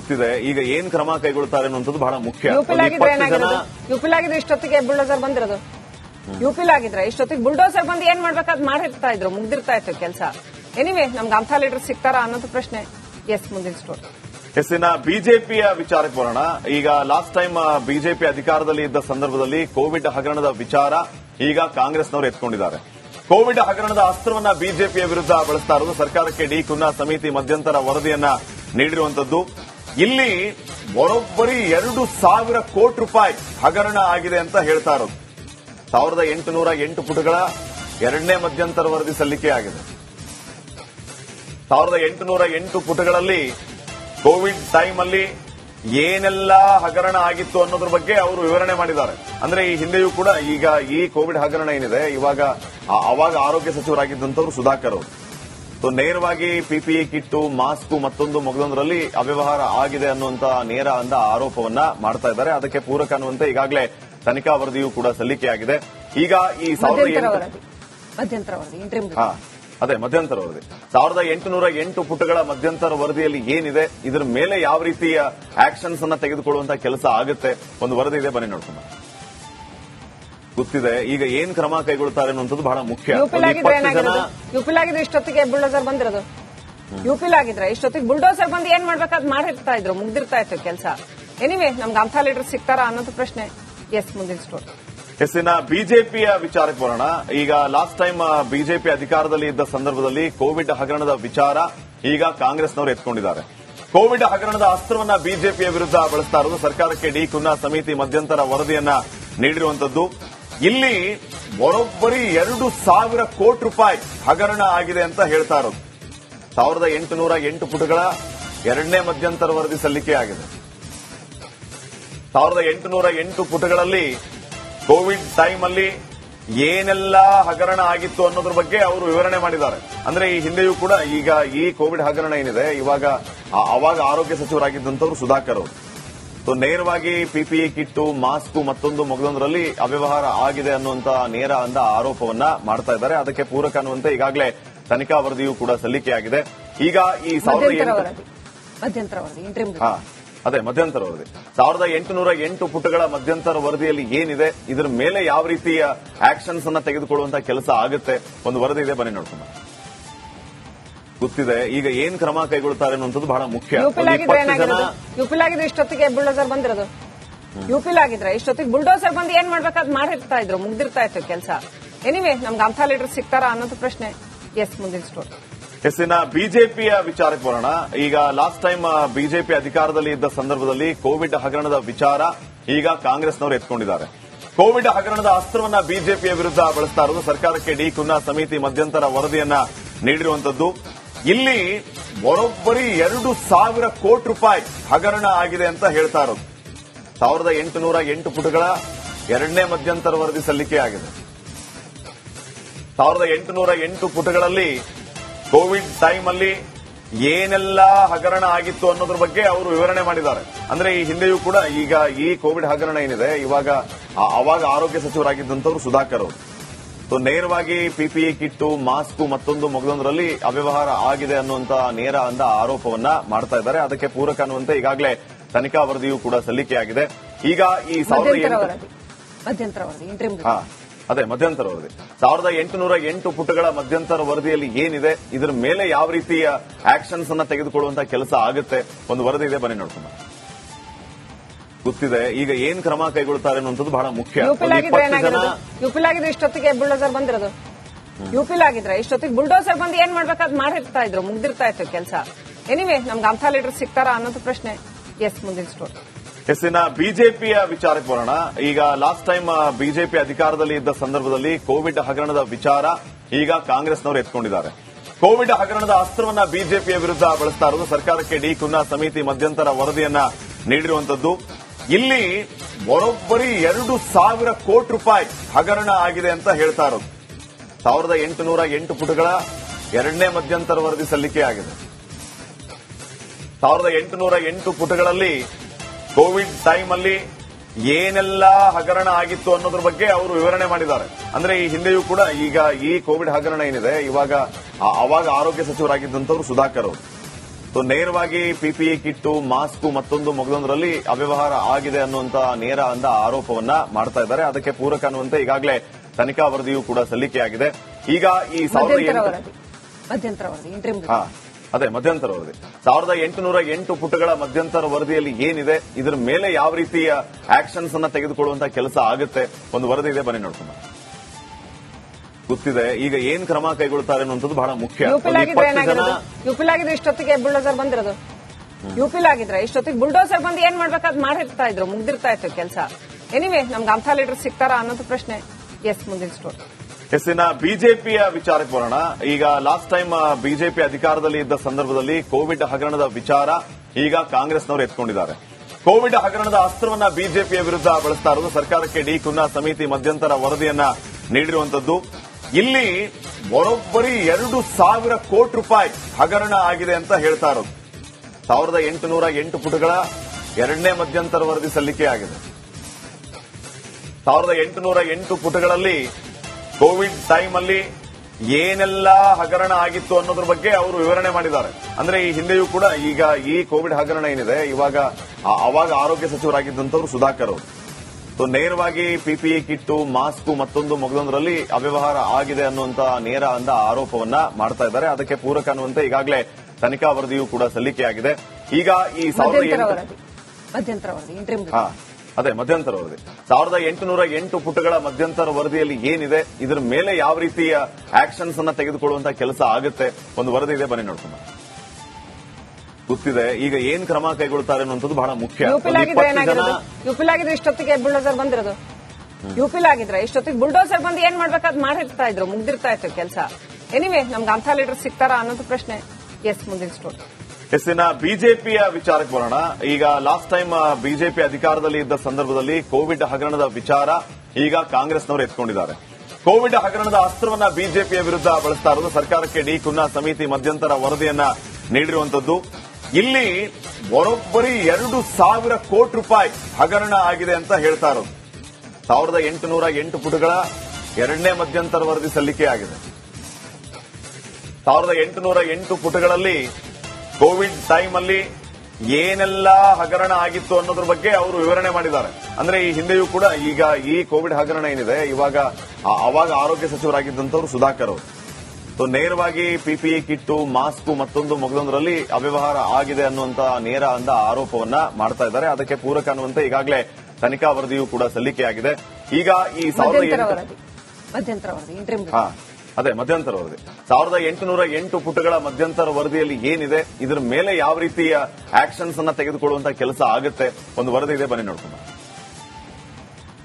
ಗೊತ್ತಿದೆ. ಈಗ ಏನ್ ಕ್ರಮ ಕೈಗೊಳ್ತಾರೆ ಅನ್ನುವಂಥದ್ದು ಬಹಳ ಮುಖ್ಯ. ಯುಪಿಲ್ ಆಗಿದ್ರೆ ಇಷ್ಟೊತ್ತಿಗೆ ಬುಲ್ಡೋಸರ್ ಬಂದಿರೋದು. ಯುಪಿಲ್ ಆಗಿದ್ರೆ ಇಷ್ಟೊತ್ತಿಗೆ ಬುಲ್ಡೋಸರ್ ಬಂದು ಏನ್ ಮಾಡ್ಬೇಕಾದ್ ಮಾಡಿರ್ತಾ ಇದ್ರು ಮುಗ್ದಿರ್ತಾ ಇತ್ತು ಕೆಲಸ. ಎನಿವೆ ನಮ್ಗೆ ಅಂಥ ಲೀಡರ್ ಸಿಗ್ತಾರಾ ಅನ್ನೋದು ಪ್ರಶ್ನೆ. ಎಸ್ ಮುಂದಿನ ಸ್ಟೋರಿ ಎಸ್ಸಿನ ಬಿಜೆಪಿಯ ವಿಚಾರಕ್ಕೆ ಬರೋಣ. ಈಗ ಲಾಸ್ಟ್ ಟೈಮ್ ಬಿಜೆಪಿ ಅಧಿಕಾರದಲ್ಲಿ ಇದ್ದ ಸಂದರ್ಭದಲ್ಲಿ ಕೋವಿಡ್ ಹಗರಣದ ವಿಚಾರ ಈಗ ಕಾಂಗ್ರೆಸ್ನವರು ಎತ್ಕೊಂಡಿದ್ದಾರೆ. ಕೋವಿಡ್ ಹಗರಣದ ಅಸ್ತ್ರವನ್ನ ಬಿಜೆಪಿಯ ವಿರುದ್ಧ ಬಳಸ್ತಾ ಇರೋದು ಸರ್ಕಾರಕ್ಕೆ ಡಿ ಕುನ್ನಾ ಸಮಿತಿ ಮಧ್ಯಂತರ ವರದಿಯನ್ನ ನೀಡಿರುವಂತದ್ದು ಇಲ್ಲಿ ಬರೋಬ್ಬರಿ ಎರಡು ಸಾವಿರ ಕೋಟಿ ರೂಪಾಯಿ ಹಗರಣ ಆಗಿದೆ ಅಂತ ಹೇಳ್ತಾ ಇರೋದು. ಸಾವಿರದ ಎಂಟುನೂರ ಎಂಟು ಪುಟಗಳ ಎರಡನೇ ಮಧ್ಯಂತರ ವರದಿ ಸಲ್ಲಿಕೆ ಆಗಿದೆ. ಸಾವಿರದ ಎಂಟುನೂರ ಎಂಟು ಪುಟಗಳಲ್ಲಿ ಕೋವಿಡ್ ಟೈಮ್ ಅಲ್ಲಿ ಏನೆಲ್ಲ ಹಗರಣ ಆಗಿತ್ತು ಅನ್ನೋದ್ರ ಬಗ್ಗೆ ಅವರು ವಿವರಣೆ ಮಾಡಿದ್ದಾರೆ. ಅಂದ್ರೆ ಈ ಹಿಂದೆಯೂ ಕೂಡ ಈಗ ಈ ಕೋವಿಡ್ ಹಗರಣ ಏನಿದೆ, ಇವಾಗ ಅವಾಗ ಆರೋಗ್ಯ ಸಚಿವರಾಗಿದ್ದಂಥವ್ರು ಸುಧಾಕರ್ ಅವರು. ನೇರವಾಗಿ ಪಿಪಿಇ ಕಿಟ್ಟು ಮಾಸ್ಕ್ ಮತ್ತೊಂದು ಮೊಗದೊಂದರಲ್ಲಿ ಅವ್ಯವಹಾರ ಆಗಿದೆ ಅನ್ನುವಂತ ನೇರ ಅಂದ ಆರೋಪವನ್ನ ಮಾಡ್ತಾ ಇದ್ದಾರೆ. ಅದಕ್ಕೆ ಪೂರಕ ಅನ್ನುವಂತೆ ಈಗಾಗಲೇ ತನಿಖಾ ವರದಿಯೂ ಕೂಡ ಸಲ್ಲಿಕೆಯಾಗಿದೆ. ಈಗ ಈ ಸಾವಿರದ ಅದೇ ಮಧ್ಯಂತರ ವರದಿ. ಸಾವಿರದ ಎಂಟುನೂರ ಎಂಟು ಪುಟಗಳ ಮಧ್ಯಂತರ ವರದಿಯಲ್ಲಿ ಏನಿದೆ ಇದರ ಮೇಲೆ ಯಾವ ರೀತಿಯ ಆಕ್ಷನ್ಸ್ ಅನ್ನ ತೆಗೆದುಕೊಳ್ಳುವಂತಹ ಕೆಲಸ ಆಗುತ್ತೆ? ಒಂದು ವರದಿ ಇದೆ ಬನ್ನಿ ನೋಡ್ಕೊಂಡು. ಗೊತ್ತಿದೆ. ಈಗ ಏನ್ ಕ್ರಮ ಕೈಗೊಳ್ತಾರೆ ಅನ್ನುವಂಥದ್ದು ಬಹಳ ಮುಖ್ಯ. ಯುಪಿಲ್ ಒಂದು ಆಗಿದ್ರೆ ಇಪ್ಪತ್ತು ಜನ ಏನಾಗಿರೋದು ಯುಪಿಲ್ ಇಷ್ಟೊತ್ತಿಗೆ ಬುಲ್ಡೋಸರ್ ಬಂದಿರೋದು? ಯುಪಿಲ್ ಆಗಿದ್ರೆ ಇಷ್ಟೊತ್ತಿಗೆ ಬುಲ್ಡೋಸರ್ ಬಂದು ಏನ್ ಮಾಡ್ಬೇಕಾದ್ ಮಾಡಿರ್ತಾ ಇದ್ರು ಮುಗ್ದಿರ್ತಾ ಇತ್ತು ಕೆಲಸ. ಎನಿವೆ ನಮ್ಗೆ ಅಂಥ ಲೀಡರ್ ಸಿಗ್ತಾರಾ ಅನ್ನೋದು ಪ್ರಶ್ನೆ. ಎಸ್ ಮುಂದಿನ ಸ್ಟೋರಿ ಇನ್ನ ಬಿಜೆಪಿಯ ವಿಚಾರಕ್ಕೆ ಬರೋಣ. ಈಗ ಲಾಸ್ಟ್ ಟೈಮ್ ಬಿಜೆಪಿ ಅಧಿಕಾರದಲ್ಲಿ ಇದ್ದ ಸಂದರ್ಭದಲ್ಲಿ ಕೋವಿಡ್ ಹಗರಣದ ವಿಚಾರ ಈಗ ಕಾಂಗ್ರೆಸ್ನವರು ಎತ್ಕೊಂಡಿದ್ದಾರೆ. ಕೋವಿಡ್ ಹಗರಣದ ಅಸ್ತ್ರವನ್ನ ಬಿಜೆಪಿಯ ವಿರುದ್ಧ ಬಳಸ್ತಾ ಇರೋದು ಸರ್ಕಾರಕ್ಕೆ ಡಿ ಕುನ್ನಾ ಸಮಿತಿ ಮಧ್ಯಂತರ ವರದಿಯನ್ನ ನೀಡಿರುವಂತದ್ದು ಇಲ್ಲಿ ಬರೋಬ್ಬರಿ ಎರಡು ಸಾವಿರ ಕೋಟಿ ರೂಪಾಯಿ ಹಗರಣ ಆಗಿದೆ ಅಂತ ಹೇಳ್ತಾ ಇರೋದು. ಸಾವಿರದ ಎಂಟುನೂರ ಎಂಟು ಪುಟಗಳ ಎರಡನೇ ಮಧ್ಯಂತರ ವರದಿ ಸಲ್ಲಿಕೆ ಆಗಿದೆ. ಸಾವಿರದ ಎಂಟುನೂರ ಎಂಟು ಪುಟಗಳಲ್ಲಿ ಕೋವಿಡ್ ಟೈಮ್ ಅಲ್ಲಿ ಏನೆಲ್ಲ ಹಗರಣ ಆಗಿತ್ತು ಅನ್ನೋದ್ರ ಬಗ್ಗೆ ಅವರು ವಿವರಣೆ ಮಾಡಿದ್ದಾರೆ. ಅಂದ್ರೆ ಈ ಹಿಂದೆಯೂ ಕೂಡ ಈಗ ಈ ಕೋವಿಡ್ ಹಗರಣ ಏನಿದೆ, ಇವಾಗ ಅವಾಗ ಆರೋಗ್ಯ ಸಚಿವರಾಗಿದ್ದಂಥವ್ರು ಸುಧಾಕರ್ ಅವರು. ಸೊ ನೇರವಾಗಿ ಪಿಪಿಇ ಕಿಟ್ಟು ಮಾಸ್ಕ್ ಮತ್ತೊಂದು ಮಗದೊಂದರಲ್ಲಿ ಅವ್ಯವಹಾರ ಆಗಿದೆ ಅನ್ನುವಂತ ನೇರ ಅಂದ ಆರೋಪವನ್ನ ಮಾಡ್ತಾ ಇದ್ದಾರೆ. ಅದಕ್ಕೆ ಪೂರಕ ಅನ್ನುವಂತೆ ಈಗಾಗಲೇ ತನಿಖಾ ವರದಿಯೂ ಕೂಡ ಸಲ್ಲಿಕೆಯಾಗಿದೆ ಈಗ ಈ ಸಾವಿರದ ಅದೇ ಮಧ್ಯಂತರ ವರದಿ. ಸಾವಿರದ ಎಂಟುನೂರ ಎಂಟು ಪುಟಗಳ ಮಧ್ಯಂತರ ವರದಿಯಲ್ಲಿ ಏನಿದೆ ಇದರ ಮೇಲೆ ಯಾವ ರೀತಿಯ ಆಕ್ಷನ್ಸ್ ಅನ್ನ ತೆಗೆದುಕೊಳ್ಳುವಂತ ಕೆಲಸ ಆಗುತ್ತೆ? ಒಂದು ವರದಿ ಇದೆ ಬನ್ನಿ ನೋಡ್ಕೊಂಡು ಗೊತ್ತಿದೆ. ಈಗ ಏನ್ ಕ್ರಮ ಕೈಗೊಳ್ತಾರೆ ಅನ್ನುವಂಥದ್ದು ಬಹಳ ಮುಖ್ಯ. ಯುಪಿಲಾಗಿದ್ರೆ ಯುಪಿಲ್ ಆಗಿದ್ರೆ ಇಷ್ಟೊತ್ತಿಗೆ ಬುಲ್ಡೋಸರ್ ಬಂದಿರೋದು. ಯುಪಿಲಾಗಿದ್ರೆ ಇಷ್ಟೊತ್ತಿಗೆ ಬುಲ್ಡೋಸರ್ ಬಂದು ಏನ್ ಮಾಡ್ಬೇಕಾದ್ ಮಾಡಿರ್ತಾ ಇದ್ರು ಮುಗ್ದಿರ್ತಾ ಇತ್ತು ಕೆಲಸ. ಎನಿವೆ ನಮ್ಗೆ ಅಂಥ ಲೀಡರ್ ಸಿಗ್ತಾರಾ ಅನ್ನೋದು ಪ್ರಶ್ನೆ. ಎಸ್ ಮುಂದಿನ ಸ್ಟೋರಿ ಇನ್ನ ಬಿಜೆಪಿಯ ವಿಚಾರಕ್ಕೆ ಬರೋಣ. ಈಗ ಲಾಸ್ಟ್ ಟೈಮ್ ಬಿಜೆಪಿ ಅಧಿಕಾರದಲ್ಲಿ ಇದ್ದ ಸಂದರ್ಭದಲ್ಲಿ ಕೋವಿಡ್ ಹಗರಣದ ವಿಚಾರ ಈಗ ಕಾಂಗ್ರೆಸ್ನವರು ಎತ್ಕೊಂಡಿದ್ದಾರೆ. ಕೋವಿಡ್ ಹಗರಣದ ಅಸ್ತ್ರವನ್ನ ಬಿಜೆಪಿಯ ವಿರುದ್ಧ ಬಳಸ್ತಾ ಇರೋದು ಸರ್ಕಾರಕ್ಕೆ ಡಿ ಕುನ್ನಾ ಸಮಿತಿ ಮಧ್ಯಂತರ ವರದಿಯನ್ನ ನೀಡಿರುವಂತದ್ದು ಇಲ್ಲಿ ಬರೋಬ್ಬರಿ ಎರಡು ಸಾವಿರ ಕೋಟಿ ರೂಪಾಯಿ ಹಗರಣ ಆಗಿದೆ ಅಂತ ಹೇಳ್ತಾ ಇರೋದು. ಸಾವಿರದ ಎಂಟುನೂರ ಎಂಟು ಪುಟಗಳ ಎರಡನೇ ಮಧ್ಯಂತರ ವರದಿ ಸಲ್ಲಿಕೆ ಆಗಿದೆ. ಸಾವಿರದ ಎಂಟುನೂರ ಎಂಟು ಪುಟಗಳಲ್ಲಿ ಕೋವಿಡ್ ಟೈಮ್ ಅಲ್ಲಿ ಏನೆಲ್ಲ ಹಗರಣ ಆಗಿತ್ತು ಅನ್ನೋದ್ರ ಬಗ್ಗೆ ಅವರು ವಿವರಣೆ ಮಾಡಿದ್ದಾರೆ. ಅಂದ್ರೆ ಈ ಹಿಂದೆಯೂ ಕೂಡ ಈಗ ಈ ಕೋವಿಡ್ ಹಗರಣ ಏನಿದೆ, ಇವಾಗ ಅವಾಗ ಆರೋಗ್ಯ ಸಚಿವರಾಗಿದ್ದಂಥವ್ರು ಸುಧಾಕರ್ ಅವರು. ಸೊ ನೇರವಾಗಿ ಪಿಪಿಇ ಕಿಟ್ಟು ಮಾಸ್ಕ್ ಮತ್ತೊಂದು ಮಗದೊಂದರಲ್ಲಿ ಅವ್ಯವಹಾರ ಆಗಿದೆ ಅನ್ನುವಂತ ನೇರ ಅಂದ ಆರೋಪವನ್ನ ಮಾಡ್ತಾ ಇದ್ದಾರೆ. ಅದಕ್ಕೆ ಪೂರಕ ಅನ್ನುವಂತೆ ಈಗಾಗಲೇ ತನಿಖಾ ವರದಿಯು ಕೂಡ ಸಲ್ಲಿಕೆಯಾಗಿದೆ. ಈಗ ಈ ಸಾವಿರದ ಅದೇ ಮಧ್ಯಂತರ ವರದಿ. ಸಾವಿರದ ಎಂಟುನೂರ ಎಂಟು ಪುಟಗಳ ಮಧ್ಯಂತರ ವರದಿಯಲ್ಲಿ ಏನಿದೆ ಇದರ ಮೇಲೆ ಯಾವ ರೀತಿಯ ಆಕ್ಷನ್ಸ್ ಅನ್ನ ತೆಗೆದುಕೊಳ್ಳುವಂತಹ ಕೆಲಸ ಆಗುತ್ತೆ? ಒಂದು ವರದಿ ಇದೆ ಬನ್ನಿ ನೋಡ್ಕೊಂಡು. ಗೊತ್ತಿದೆ. ಈಗ ಏನ್ ಕ್ರಮ ಕೈಗೊಳ್ತಾರೆ ಅನ್ನುವಂಥದ್ದು ಬಹಳ ಮುಖ್ಯ. ಯುಪಿಲ್ ಆಗಿದ್ರೆ ಇಷ್ಟೊತ್ತಿಗೆ ಬುಲ್ಡೋಸರ್ ಬಂದಿರೋದು. ಯುಪಿಲ್ ಆಗಿದ್ರೆ ಇಷ್ಟೊತ್ತಿಗೆ ಬುಲ್ಡೋಸರ್ ಬಂದು ಏನ್ ಮಾಡ್ಬೇಕಾದ್ ಮಾಡಿರ್ತಾ ಇದ್ರು ಮುಗ್ದಿರ್ತಾ ಇತ್ತು ಕೆಲಸ. ಎನಿವೆ ನಮ್ಗೆ ಅಂಥ ಲೀಡರ್ ಸಿಗ್ತಾರಾ ಅನ್ನೋದು ಪ್ರಶ್ನೆ. ಎಸ್ ಮುಂದಿನ ಸ್ಟೋರಿ ಇನ್ನ ಬಿಜೆಪಿಯ ವಿಚಾರಕ್ಕೆ ಬರೋಣ. ಈಗ ಲಾಸ್ಟ್ ಟೈಮ್ ಬಿಜೆಪಿ ಅಧಿಕಾರದಲ್ಲಿ ಇದ್ದ ಸಂದರ್ಭದಲ್ಲಿ ಕೋವಿಡ್ ಹಗರಣದ ವಿಚಾರ ಈಗ ಕಾಂಗ್ರೆಸ್ನವರು ಎತ್ಕೊಂಡಿದ್ದಾರೆ. ಕೋವಿಡ್ ಹಗರಣದ ಅಸ್ತ್ರವನ್ನ ಬಿಜೆಪಿಯ ವಿರುದ್ಧ ಬಳಸ್ತಾ ಇರೋದು ಸರ್ಕಾರಕ್ಕೆ ಡಿ ಕುನ್ನಾ ಸಮಿತಿ ಮಧ್ಯಂತರ ವರದಿಯನ್ನ ನೀಡಿರುವಂತದ್ದು ಇಲ್ಲಿ ಬರೋಬ್ಬರಿ ಎರಡು ಸಾವಿರ ಕೋಟಿ ರೂಪಾಯಿ ಹಗರಣ ಆಗಿದೆ ಅಂತ ಹೇಳ್ತಾ ಇರೋದು. ಸಾವಿರದ ಎಂಟುನೂರ ಎಂಟು ಪುಟಗಳ ಎರಡನೇ ಮಧ್ಯಂತರ ವರದಿ ಸಲ್ಲಿಕೆ ಆಗಿದೆ. ಸಾವಿರದ ಎಂಟುನೂರ ಎಂಟು ಪುಟಗಳಲ್ಲಿ ಕೋವಿಡ್ ಟೈಮ್ ಅಲ್ಲಿ ಏನೆಲ್ಲ ಹಗರಣ ಆಗಿತ್ತು ಅನ್ನೋದ್ರ ಬಗ್ಗೆ ಅವರು ವಿವರಣೆ ಮಾಡಿದ್ದಾರೆ. ಅಂದ್ರೆ ಈ ಹಿಂದೆಯೂ ಕೂಡ ಈಗ ಈ ಕೋವಿಡ್ ಹಗರಣ ಏನಿದೆ, ಇವಾಗ ಅವಾಗ ಆರೋಗ್ಯ ಸಚಿವರಾಗಿದ್ದಂಥವ್ರು ಸುಧಾಕರ್ ಅವರು. ಸೊ ನೇರವಾಗಿ ಪಿಪಿಇ ಕಿಟ್ಟು ಮಾಸ್ಕ್ ಮತ್ತೊಂದು ಮಗದೊಂದರಲ್ಲಿ ಅವ್ಯವಹಾರ ಆಗಿದೆ ಅನ್ನುವಂತ ನೇರ ಅಂದ ಆರೋಪವನ್ನ ಮಾಡ್ತಾ ಇದ್ದಾರೆ. ಅದಕ್ಕೆ ಪೂರಕ ಅನ್ನುವಂತೆ ಈಗಾಗಲೇ ತನಿಖಾ ವರದಿಯೂ ಕೂಡ ಸಲ್ಲಿಕೆಯಾಗಿದೆ. ಈಗ ಈ ಸಾವಿರದ ಅದೇ ಮಧ್ಯಂತರ ವರದಿ. ಸಾವಿರದ ಎಂಟುನೂರ ಎಂಟು ಪುಟಗಳ ಮಧ್ಯಂತರ ವರದಿಯಲ್ಲಿ ಏನಿದೆ ಇದರ ಮೇಲೆ ಯಾವ ರೀತಿಯ ಆಕ್ಷನ್ಸ್ ಅನ್ನ ತೆಗೆದುಕೊಳ್ಳುವಂತ ಕೆಲಸ ಆಗುತ್ತೆ? ಒಂದು ವರದಿ ಇದೆ ಬನ್ನಿ ನೋಡ್ಕೊಂಡ. ಗೊತ್ತಿದೆ. ಈಗ ಏನ್ ಕ್ರಮ ಕೈಗೊಳ್ತಾರೆ ಅನ್ನುವಂಥದ್ದು ಬಹಳ ಮುಖ್ಯ. ಯುಪಿಲಾಗಿದ್ರೆ ಇಷ್ಟೊತ್ತಿಗೆ ಬುಲ್ಡೋಸರ್ ಬಂದಿರೋದು. ಯುಪಿಲಾಗಿದ್ರೆ ಇಷ್ಟೊತ್ತಿಗೆ ಬುಲ್ಡೋಸರ್ ಬಂದು ಏನ್ ಮಾಡ್ಬೇಕಾದ್ ಮಾಡಿರ್ತಾ ಇದ್ರು ಮುಗ್ದಿರ್ತಾ ಇತ್ತು ಕೆಲಸ. ಎನಿವೆ ನಮ್ಗೆ ಅಂಥ ಲೀಡರ್ ಸಿಗ್ತಾರಾ ಅನ್ನೋದು ಪ್ರಶ್ನೆ. ಎಸ್ ಮುಂದಿನ ಸ್ಟೋರಿ ಇನ್ನ ಬಿಜೆಪಿಯ ವಿಚಾರಕ್ಕೆ ಬರೋಣ. ಈಗ ಲಾಸ್ಟ್ ಟೈಮ್ ಬಿಜೆಪಿ ಅಧಿಕಾರದಲ್ಲಿ ಇದ್ದ ಸಂದರ್ಭದಲ್ಲಿ ಕೋವಿಡ್ ಹಗರಣದ ವಿಚಾರ ಈಗ ಕಾಂಗ್ರೆಸ್ನವರು ಎತ್ಕೊಂಡಿದ್ದಾರೆ. ಕೋವಿಡ್ ಹಗರಣದ ಅಸ್ತ್ರವನ್ನ ಬಿಜೆಪಿಯ ವಿರುದ್ಧ ಬಳಸ್ತಾ ಇರೋದು ಸರ್ಕಾರಕ್ಕೆ ಡಿ ಕುನ್ನಾ ಸಮಿತಿ ಮಧ್ಯಂತರ ವರದಿಯನ್ನ ನೀಡಿರುವಂತದ್ದು ಇಲ್ಲಿ ಬರೋಬ್ಬರಿ ಎರಡು ಸಾವಿರ ಕೋಟಿ ರೂಪಾಯಿ ಹಗರಣ ಆಗಿದೆ ಅಂತ ಹೇಳ್ತಾ ಇರೋದು. ಸಾವಿರದ ಎಂಟುನೂರ ಎಂಟು ಪುಟಗಳ ಎರಡನೇ ಮಧ್ಯಂತರ ವರದಿ ಸಲ್ಲಿಕೆ ಆಗಿದೆ. ಸಾವಿರದ ಎಂಟುನೂರ ಎಂಟು ಪುಟಗಳಲ್ಲಿ ಕೋವಿಡ್ ಟೈಮ್ ಅಲ್ಲಿ ಏನೆಲ್ಲ ಹಗರಣ ಆಗಿತ್ತು ಅನ್ನೋದ್ರ ಬಗ್ಗೆ ಅವರು ವಿವರಣೆ ಮಾಡಿದ್ದಾರೆ. ಅಂದ್ರೆ ಈ ಹಿಂದೆಯೂ ಕೂಡ ಈಗ ಈ ಕೋವಿಡ್ ಹಗರಣ ಏನಿದೆ, ಇವಾಗ ಅವಾಗ ಆರೋಗ್ಯ ಸಚಿವರಾಗಿದ್ದಂಥವ್ರು ಸುಧಾಕರ್ ಅವರು. ಸೊ ನೇರವಾಗಿ ಪಿಪಿಇ ಕಿಟ್ಟು ಮಾಸ್ಕ್ ಮತ್ತೊಂದು ಮೊಗದೊಂದರಲ್ಲಿ ಅವ್ಯವಹಾರ ಆಗಿದೆ ಅನ್ನುವಂತ ನೇರ ಅಂದ ಆರೋಪವನ್ನ ಮಾಡ್ತಾ ಇದ್ದಾರೆ. ಅದಕ್ಕೆ ಪೂರಕ ಅನ್ನುವಂತೆ ಈಗಾಗಲೇ ತನಿಖಾ ವರದಿಯೂ ಕೂಡ ಸಲ್ಲಿಕೆಯಾಗಿದೆ. ಈಗ ಈ ಸಾವಿರದ ಅದೇ ಮಧ್ಯಂತರ ವರದಿ. ಸಾವಿರದ ಎಂಟುನೂರ ಎಂಟು ಪುಟಗಳ ಮಧ್ಯಂತರ ವರದಿಯಲ್ಲಿ ಏನಿದೆ ಇದರ ಮೇಲೆ ಯಾವ ರೀತಿಯ ಆಕ್ಷನ್ಸ್ ಅನ್ನ ತೆಗೆದುಕೊಳ್ಳುವಂತಹ ಕೆಲಸ ಆಗುತ್ತೆ? ಒಂದು ವರದಿ ಇದೆ ಬನ್ನಿ ನೋಡ್ಕೊಂಡ ಗೊತ್ತಿದೆ. ಈಗ ಏನ್ ಕ್ರಮ ಕೈಗೊಳ್ತಾರೆ ಅನ್ನುವಂಥದ್ದು ಬಹಳ ಮುಖ್ಯ. ಯುಪಿಲಾಗಿದ್ರೆ ಇಷ್ಟೊತ್ತಿಗೆ ಬುಲ್ಡೋಸರ್ ಬಂದಿರೋದು. ಯುಪಿಲಾಗಿದ್ರೆ ಇಷ್ಟೊತ್ತಿಗೆ ಬುಲ್ಡೋಸರ್ ಬಂದು ಏನ್ ಮಾಡ್ಬೇಕಾದ್ ಮಾಡಿರ್ತಾ ಇದ್ರು ಮುಗ್ದಿರ್ತಾ ಇತ್ತು ಕೆಲಸ. ಎನಿವೆ ನಮ್ಗೆ ಅಂಥ ಲೀಡರ್ ಸಿಗ್ತಾರಾ ಅನ್ನೋದು ಪ್ರಶ್ನೆ. ಎಸ್ ಮುಂದಿನ ಸ್ಟೋರಿ ಎಸ್ಸಿನ ಬಿಜೆಪಿಯ ವಿಚಾರಕ್ಕೆ ಬರೋಣ. ಈಗ ಲಾಸ್ಟ್ ಟೈಮ್ ಬಿಜೆಪಿ ಅಧಿಕಾರದಲ್ಲಿ ಇದ್ದ ಸಂದರ್ಭದಲ್ಲಿ ಕೋವಿಡ್ ಹಗರಣದ ವಿಚಾರ ಈಗ ಕಾಂಗ್ರೆಸ್ನವರು ಎತ್ಕೊಂಡಿದ್ದಾರೆ. ಕೋವಿಡ್ ಹಗರಣದ ಅಸ್ತ್ರವನ್ನ ಬಿಜೆಪಿಯ ವಿರುದ್ಧ ಬಳಸ್ತಾ ಇರೋದು ಸರ್ಕಾರಕ್ಕೆ ಡಿ ಕುನ್ನಾ ಸಮಿತಿ ಮಧ್ಯಂತರ ವರದಿಯನ್ನ ನೀಡಿರುವಂತದ್ದು ಇಲ್ಲಿ ಬರೋಬ್ಬರಿ ಎರಡು ಸಾವಿರ ಕೋಟಿ ರೂಪಾಯಿ ಹಗರಣ ಆಗಿದೆ ಅಂತ ಹೇಳ್ತಾ ಇರೋದು. ಸಾವಿರದ ಎಂಟುನೂರ ಎಂಟು ಪುಟಗಳ ಎರಡನೇ ಮಧ್ಯಂತರ ವರದಿ ಸಲ್ಲಿಕೆ ಆಗಿದೆ. ಸಾವಿರದ ಎಂಟುನೂರ ಎಂಟು ಪುಟಗಳಲ್ಲಿ ಕೋವಿಡ್ ಟೈಮ್ ಅಲ್ಲಿ ಏನೆಲ್ಲ ಹಗರಣ ಆಗಿತ್ತು ಅನ್ನೋದ್ರ ಬಗ್ಗೆ ಅವರು ವಿವರಣೆ ಮಾಡಿದ್ದಾರೆ. ಅಂದ್ರೆ ಈ ಹಿಂದೆಯೂ ಕೂಡ ಈಗ ಈ ಕೋವಿಡ್ ಹಗರಣ ಏನಿದೆ, ಇವಾಗ ಅವಾಗ ಆರೋಗ್ಯ ಸಚಿವರಾಗಿದ್ದಂಥವ್ರು ಸುಧಾಕರ್ ಅವರು. ಸೊ ನೇರವಾಗಿ ಪಿಪಿಇ ಕಿಟ್ಟು ಮಾಸ್ಕ್ ಮತ್ತೊಂದು ಮಗದೊಂದರಲ್ಲಿ ಅವ್ಯವಹಾರ ಆಗಿದೆ ಅನ್ನುವಂತ ನೇರ ಅಂದ ಆರೋಪವನ್ನ ಮಾಡ್ತಾ ಇದ್ದಾರೆ. ಅದಕ್ಕೆ ಪೂರಕ ಅನ್ನುವಂತೆ ಈಗಾಗಲೇ ತನಿಖಾ ವರದಿಯೂ ಕೂಡ ಸಲ್ಲಿಕೆಯಾಗಿದೆ. ಈಗ ಈ ಸಾವಿರದ ಅದೇ ಮಧ್ಯಂತರ ವರದಿ. ಸಾವಿರದ ಎಂಟುನೂರ ಎಂಟು ಪುಟಗಳ ಮಧ್ಯಂತರ ವರದಿಯಲ್ಲಿ ಏನಿದೆ ಇದರ ಮೇಲೆ ಯಾವ ರೀತಿಯ ಆಕ್ಷನ್ಸ್ ಅನ್ನ ತೆಗೆದುಕೊಳ್ಳುವಂತಹ ಕೆಲಸ ಆಗುತ್ತೆ? ಒಂದು ವರದಿ ಇದೆ ಬನ್ನಿ ನೋಡ್ಕೊಂಡ